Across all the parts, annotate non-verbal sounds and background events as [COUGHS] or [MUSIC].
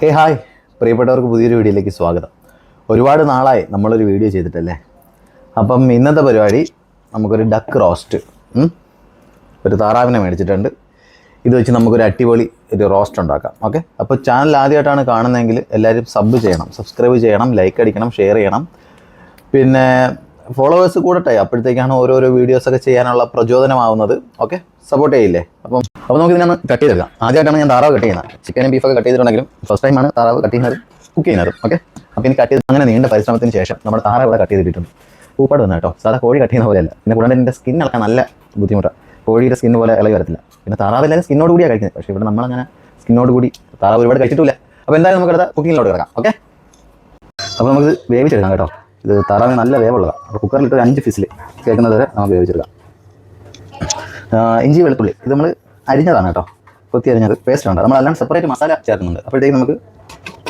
ഹേ hi പ്രിയപ്പെട്ടവർക്ക് പുതിയൊരു വീഡിയോയിലേക്ക് സ്വാഗതം. ഒരുപാട് നാളായി നമ്മളൊരു വീഡിയോ ചെയ്തിട്ടല്ലേ? അപ്പം ഇന്നത്തെ പരിപാടി നമുക്കൊരു ഡക്ക് റോസ്റ്റ് ഒരു താറാവിനെ മേടിച്ചിട്ടുണ്ട്. ഇത് വെച്ച് നമുക്കൊരു അടിപൊളി ഒരു റോസ്റ്റ് ഉണ്ടാക്കാം. ഓക്കെ അപ്പോൾ ചാനൽ ആദ്യമായിട്ടാണ് കാണുന്നതെങ്കിൽ എല്ലാവരും സബ് ചെയ്യണം സബ്സ്ക്രൈബ് ചെയ്യണം ലൈക്ക് അടിക്കണം ഷെയർ ചെയ്യണം. പിന്നെ ഫോളോവേഴ്സ് കൂടട്ടെ അപ്പോഴത്തേക്കാണ് ഓരോരോ വീഡിയോസൊക്കെ ചെയ്യാനുള്ള പ്രചോദനമാവുന്നത്. ഓക്കെ സപ്പോർട്ട് ചെയ്യില്ലേ? അപ്പം അപ്പോൾ നമുക്ക് ഇതിനൊന്ന് കട്ട് ചെയ്തെടുക്കാം. ആദ്യമായിട്ടാണ് ഞാൻ താറാവ് കട്ട് ചെയ്യുന്നത്. ചിക്കനും ബീഫൊക്കെ കട്ട് ചെയ്തിട്ടുണ്ടെങ്കിലും ഫസ്റ്റ് ടൈമാണ് താറാവ് കട്ട് ചെയ്യുന്നത് കുക്ക് ചെയ്യുന്നത്. ഓക്കെ അപ്പോൾ ഇനി കട്ട് ചെയ്ത് അങ്ങനെ നീണ്ട പരിശ്രമത്തിന് ശേഷം നമ്മുടെ താറാവ് ഇവിടെ കട്ട് ചെയ്തിട്ടുണ്ട് പൂപ്പാട് വന്നു കേട്ടോ. സാധാ കോഴി കട്ട് ചെയ്യുന്ന പോലെയല്ല. പിന്നെ കൂടാതെ എന്റെ സ്കിൻ ഇളക്കാൻ നല്ല ബുദ്ധിമുട്ടാണ് കോഴിയുടെ സ്കിൻ പോലെ ഇളകി വരത്തില്ല. പിന്നെ താറാവ് എല്ലാവരും സ്കിന്നോട് കൂടിയാ കഴിക്കുന്നത്. പക്ഷേ ഇവിടെ നമ്മളങ്ങനെ സ്കിന്നോട് കൂടി താറാവ് ഒരുപാട് കഴിച്ചിട്ടില്ല. അപ്പോൾ എന്തായാലും നമുക്ക് അടുത്ത കുക്കിങ്ങിലോട്ട് കിടക്കാം. ഓക്കെ അപ്പോൾ നമുക്ക് വേവിച്ചെടുക്കാം കേട്ടോ. ഇത് താറാവ് നല്ല വേവുള്ളതാണ് അപ്പോൾ കുക്കറിലിട്ട് ഒരു അഞ്ച് ഫിസിൽ കേൾക്കുന്നത് വരെ നമുക്ക് വേവിച്ചെടുക്കാം. ഇഞ്ചി വെളുത്തുള്ളി. ഇത് നമ്മൾ അരിഞ്ഞതാണ് കേട്ടോ. കൊത്തി അരിഞ്ഞത്. പേസ്റ്റ് ഉണ്ട് നമ്മൾ സെപ്പറേറ്റ് മസാല ചേർക്കുന്നുണ്ട്. അപ്പോഴത്തേക്ക് നമുക്ക്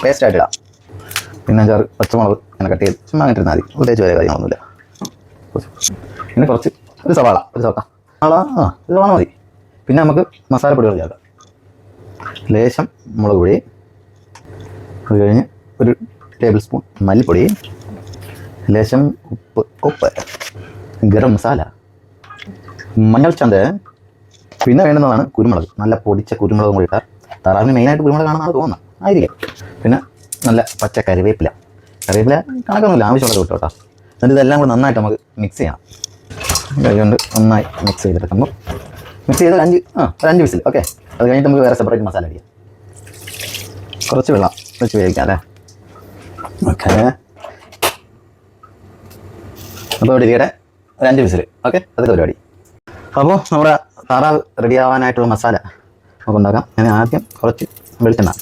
പേസ്റ്റ് ആയിട്ട് ഇടാം. പിന്നെ അഞ്ചാറ് പച്ചമുളക് അങ്ങനെ കട്ട് ചെയ്ത് ചുമ്മാ അങ്ങനെ ഇരുന്നാൽ മതി. പ്രത്യേകിച്ച് വേറെ കാര്യങ്ങളൊന്നുമില്ല. പിന്നെ കുറച്ച് ഒരു സവാള. ഒരു സവാള. സവാള ആ ഒരു സവാള മതി. പിന്നെ നമുക്ക് മസാലപ്പൊടികൾ ചേർക്കാം. ലേശം മുളക് പൊടി. അത് കഴിഞ്ഞ് ഒരു ടേബിൾ സ്പൂൺ മല്ലിപ്പൊടി. ലേശം ഉപ്പ്. ഉപ്പ്. ഗരം മസാല. മഞ്ഞൾ ചന്ത് പിന്നെ വേണ്ടുന്നതാണ് കുരുമുളക്. നല്ല പൊടിച്ച കുരുമുളകും കൂടി ഇട്ടാൽ താറാവിന് മെയിനായിട്ട് കുരുമുളകാണെന്നാണ് തോന്നുന്നത് ആയിരിക്കും. പിന്നെ നല്ല പച്ച കറിവേപ്പില കറിവേപ്പില കണക്കൊന്നുമില്ല. ആവശ്യമുള്ളത് കിട്ടും കേട്ടോ. എന്നിട്ട് ഇതെല്ലാം കൂടി നന്നായിട്ട് നമുക്ക് മിക്സ് ചെയ്യണം. കൈകൊണ്ട് നന്നായി മിക്സ് ചെയ്തെടുക്കുമ്പോൾ മിക്സ് ചെയ്ത് അഞ്ച് ആ ഒരു അഞ്ച് വിസിൽ. ഓക്കെ അത് കഴിഞ്ഞിട്ട് നമുക്ക് വേറെ സെപ്പറേറ്റ് മസാല അടിക്കാം. കുറച്ച് വെള്ളം വെച്ച് വേവിക്കാം അല്ലേ? ഓക്കെ അപ്പോൾ ഇവിടെ ഇരിക്കട്ടെ. ഒരു അഞ്ച് വിസിൽ. ഓക്കെ അതൊക്കെ പരിപാടി. അപ്പോൾ നമ്മുടെ താറാവ് റെഡി ആവാനായിട്ടുള്ള മസാല നമുക്ക് ഉണ്ടാക്കാം ഞാൻ ആദ്യം കുറച്ച് വെളിച്ചെണ്ണ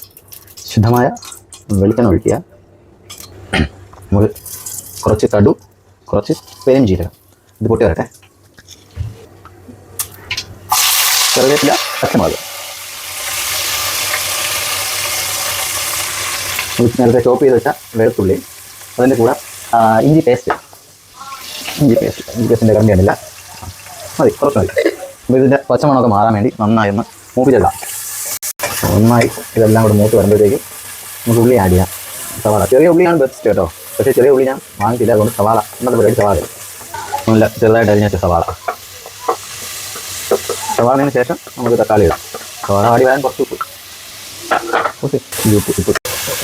ശുദ്ധമായ വെളിച്ചെണ്ണ ഒഴിക്കുക. നമുക്ക് കുറച്ച് കടു കുറച്ച് പെരുംജീരകം ഇത് പൊട്ടി വരട്ടെ. ചെറുതേപ്പില പച്ചമുളക്. നേരത്തെ ചോപ്പ് ചെയ്ത് വെച്ച വെളുത്തുള്ളി അതിന്റെ കൂടെ ഇഞ്ചി പേസ്റ്റ് ഇഞ്ചി പേസ്റ്റ് ഇഞ്ചി പേസ്റ്റിന്റെ കണ്ടില്ല. മതി കുറച്ച് അപ്പോൾ ഇതിന്റെ പച്ചമണമൊക്കെ മാറാൻ വേണ്ടി നന്നായി ഒന്ന് മൂപ്പിച്ചെല്ലാം നന്നായി ഇതെല്ലാം കൂടെ മൂത്ത് വരുമ്പോഴത്തേക്ക് നമുക്ക് ഉള്ളി ആഡ് ചെയ്യാം. സവാള. ചെറിയ ഉള്ളിയാണ് ബെസ്റ്റ് കേട്ടോ. പക്ഷേ ചെറിയ ഉള്ളി ഞാൻ വാങ്ങിച്ചില്ല. അതുകൊണ്ട് സവാള ഇന്നത്തെ പരിപാടി സവാള. നല്ല ചെറുതായിട്ട് അരിഞ്ഞ വെച്ച സവാള. സവാളതിന് ശേഷം നമുക്ക് തക്കാളി ഇടാം. സവാള വാടി വരാൻ കുറച്ച് ഉപ്പ്. ഓക്കെ ഉപ്പ് ഉപ്പ്.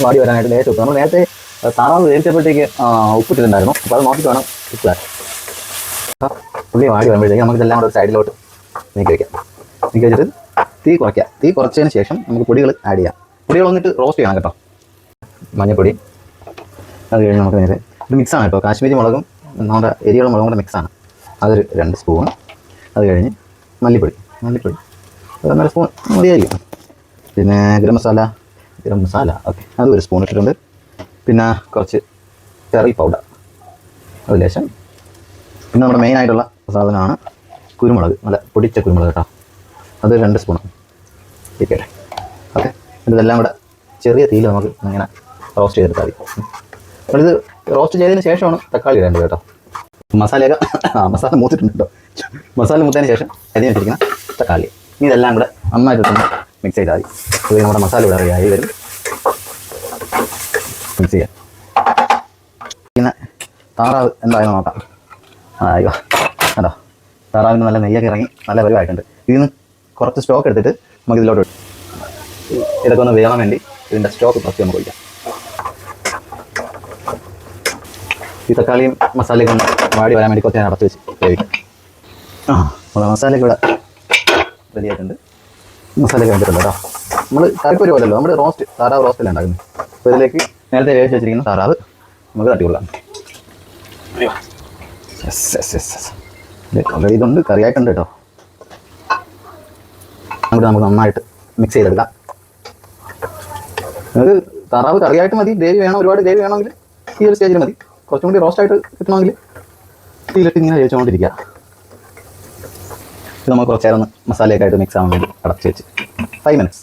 വാടി വരാനായിട്ട് നേരത്തെ ഉപ്പ്. നമ്മൾ നേരത്തെ താറാവ് വേവിച്ചപ്പോഴത്തേക്ക് ഉപ്പിട്ടിട്ടുണ്ടായിരുന്നു. അപ്പോൾ അത് നോക്കിയിട്ട് വേണം ഉപ്പ് പുള്ളി വാടി വരുമ്പോഴത്തേക്ക് നമുക്ക് ഇതെല്ലാം കൂടെ ഒരു സൈഡിലോട്ട് നീക്കി വയ്ക്കാം നീക്കി വെച്ചിട്ട് തീ കുറയ്ക്കുക തീ കുറച്ചതിന് ശേഷം നമുക്ക് പൊടികൾ ആഡ് ചെയ്യാം. പൊടികൾ വന്നിട്ട് റോസ്റ്റ് ചെയ്യണം കേട്ടോ. മഞ്ഞൾപ്പൊടി അത് കഴിഞ്ഞ് നമുക്ക് നേരെ ഇത് മിക്സാണ് കേട്ടോ. കാശ്മീരി മുളകും നമ്മുടെ എരിയുള്ള മുളകും കൂടെ മിക്സാണ് അതൊരു രണ്ട് സ്പൂൺ അത് കഴിഞ്ഞ് മല്ലിപ്പൊടി. മല്ലിപ്പൊടി. ഒന്നര സ്പൂൺ മതിയായിരിക്കും പിന്നെ ഗരം മസാല. ഗരം മസാല. ഓക്കെ അത് ഒരു സ്പൂൺ ഇട്ടിട്ടുണ്ട്. പിന്നെ കുറച്ച് കറി പൗഡർ അത് പിന്നെ നമ്മുടെ മെയിൻ ആയിട്ടുള്ള സാധനമാണ് കുരുമുളക്. നല്ല പൊടിച്ച കുരുമുളക് കേട്ടോ. അത് രണ്ട് സ്പൂൺ ഇരിക്കട്ടെ. ഓക്കെ. ഇതെല്ലാം കൂടെ ചെറിയ തീയിൽ നമുക്ക് ഇങ്ങനെ റോസ്റ്റ് ചെയ്തെടുത്താൽ മതി. നമ്മളിത് റോസ്റ്റ് ചെയ്തതിന് ശേഷമാണ് തക്കാളി ഇടേണ്ടത് കേട്ടോ. മസാലയൊക്കെ [COUGHS] ആ മസാല മൂത്തിട്ടുണ്ട് കേട്ടോ. മസാല മൂത്തതിന് ശേഷം അരിഞ്ഞ് വെച്ചിരിക്കുന്ന തക്കാളി. ഇനി ഇതെല്ലാം കൂടെ നന്നായിട്ട് തന്നെ മിക്സ് ചെയ്താൽ മതി. അത് നമ്മുടെ മസാല ഇവിടെ റെഡിയായി വരും. മിക്സ് ചെയ്യാം. പിന്നെ താറാവ് എന്തായാലും നോക്കാം. അയ്യോ കണ്ടോ? താറാവിന് നല്ല നെയ്യൊക്കെ ഇറങ്ങി നല്ല വലുതായിട്ടുണ്ട്. ഇതിൽ നിന്ന് കുറച്ച് സ്റ്റോക്ക് എടുത്തിട്ട് നമുക്ക് ഇതിലോട്ട്. ഇതൊക്കെ ഒന്ന് വേണം വേണ്ടി ഇതിന്റെ സ്റ്റോക്ക് കുറച്ച് നമുക്ക് ഒഴിക്കാം. ഈ തക്കാളിയും മസാലയൊക്കെ ഒന്ന് വാടി വരാൻ വേണ്ടി കുറച്ച് അടച്ച് വെച്ച് വേവിക്കാം. ആ മസാലയൊക്കെ ഇവിടെ റെഡി ആയിട്ടുണ്ട്. മസാലയൊക്കെ വെച്ചിട്ടുണ്ട് കേട്ടോ. നമ്മൾ കറിപ്പൊരു പോലല്ലോ നമ്മൾ റോസ്റ്റ് താറാവ് റോസ്റ്റല്ലേ ഉണ്ടാക്കുന്നത്? അപ്പോൾ ഇതിലേക്ക് നേരത്തെ വേവിച്ച് വെച്ചിരിക്കുന്ന താറാവ് നമുക്ക് തട്ടിക്കൊള്ളാം. Yes yes yes yes already ഇതുണ്ട് കറിയായിട്ടുണ്ട് കേട്ടോ അങ്ങോട്ട് നമുക്ക് നന്നായിട്ട് മിക്സ് ചെയ്തെടുക്കാം. നിങ്ങൾക്ക് താറാവ് കറിയായിട്ട് മതി ഗ്രേവി വേണം ഒരുപാട് ഗ്രേവി വേണമെങ്കിൽ ഈ ഒരു സ്റ്റേജിൽ മതി. കുറച്ചും കൂടി റോസ്റ്റ് ആയിട്ട് കിട്ടണമെങ്കിൽ തീയിലിട്ട് ഇങ്ങനെ ചോദിച്ചുകൊണ്ടിരിക്കുക ഇത് നമുക്ക് കുറച്ച് നേരം മസാലയൊക്കെ ആയിട്ട് മിക്സ് ആവാൻ വേണ്ടി അടച്ച് വെച്ച്. ഫൈവ് മിനിറ്റ്സ്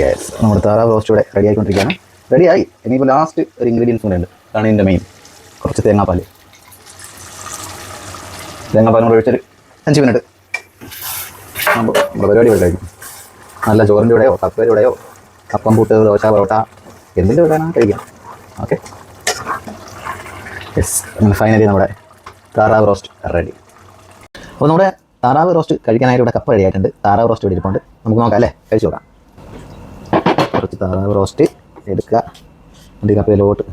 യെസ് നമ്മുടെ താറാവ് റോസ്റ്റ് ഇവിടെ റെഡി ആയിക്കൊണ്ടിരിക്കുകയാണ്. റെഡിയായി ഇനിയിപ്പോൾ ലാസ്റ്റ് ഒരു ഇൻഗ്രീഡിയൻസ് കൂടെ ഉണ്ട്. അതാണ് ഇതിന്റെ മെയിൻ കുറച്ച് തേങ്ങാപ്പാൽ തേങ്ങാപ്പാലും കൂടെ ഒഴിച്ചൊരു അഞ്ച് മിനിറ്റ് നമ്മുടെ പരിപാടി ഇവിടെ കഴിഞ്ഞു നല്ല ചോറിന്റെ ഇവിടെയോ കപ്പേരി ഇവിടെയോ കപ്പം പൂട്ട് ദോശ പൊറോട്ട എന്തിന്റെ കൂടെയാണ് കഴിക്കാം. ഓക്കെ യെസ് ഫൈനലി നമ്മുടെ താറാവ് റോസ്റ്റ് റെഡി അപ്പോൾ നമ്മുടെ താറാവ് റോസ്റ്റ് കഴിക്കാനായിട്ട് ഇവിടെ കപ്പ റെഡിയായിട്ടുണ്ട് താറാവ് റോസ്റ്റ് ഇവിടെ ഇരിപ്പുണ്ട്. നമുക്ക് നോക്കാം അല്ലേ? കഴിച്ചു നോക്കാം. കുറച്ച് താറാവ് റോസ്റ്റ് എടുക്കുക. എന്നിട്ട് കപ്പയിലോട്ട്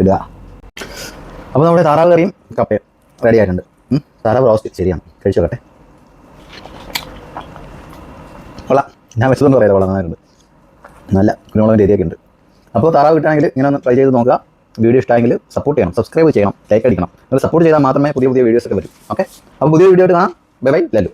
ഇടുക. അപ്പോൾ നമ്മുടെ താറാവ് കറിയും കപ്പയും റെഡി ആയിട്ടുണ്ട് ബ്രോസ്റ്റ് ശരിയാണ്. കഴിച്ചു നോക്കട്ടെ. കൊള്ളാം. ഞാൻ വെച്ചതെന്ന് പറയാതെ കൊള്ളാം നന്നായിട്ടുണ്ട് നല്ല കുരുമുളകിന്റെ ഏരിയൊക്കെ ഉണ്ട്. അപ്പോൾ താറാവ് കിട്ടുകയാണെങ്കിൽ ഇങ്ങനെ ഒന്ന് ട്രൈ ചെയ്ത് നോക്കുക. വീഡിയോ ഇഷ്ടമായെങ്കിൽ സപ്പോർട്ട് ചെയ്യണം സബ്സ്ക്രൈബ് ചെയ്യണം ലൈക്ക് അടിക്കണം. നിങ്ങൾ സപ്പോർട്ട് ചെയ്താൽ മാത്രമേ പുതിയ പുതിയ വീഡിയോസ് ഒക്കെ വരും. ഓക്കെ അപ്പോൾ പുതിയ വീഡിയോ ആയിട്ട് കാണാം. Bye bye Lallu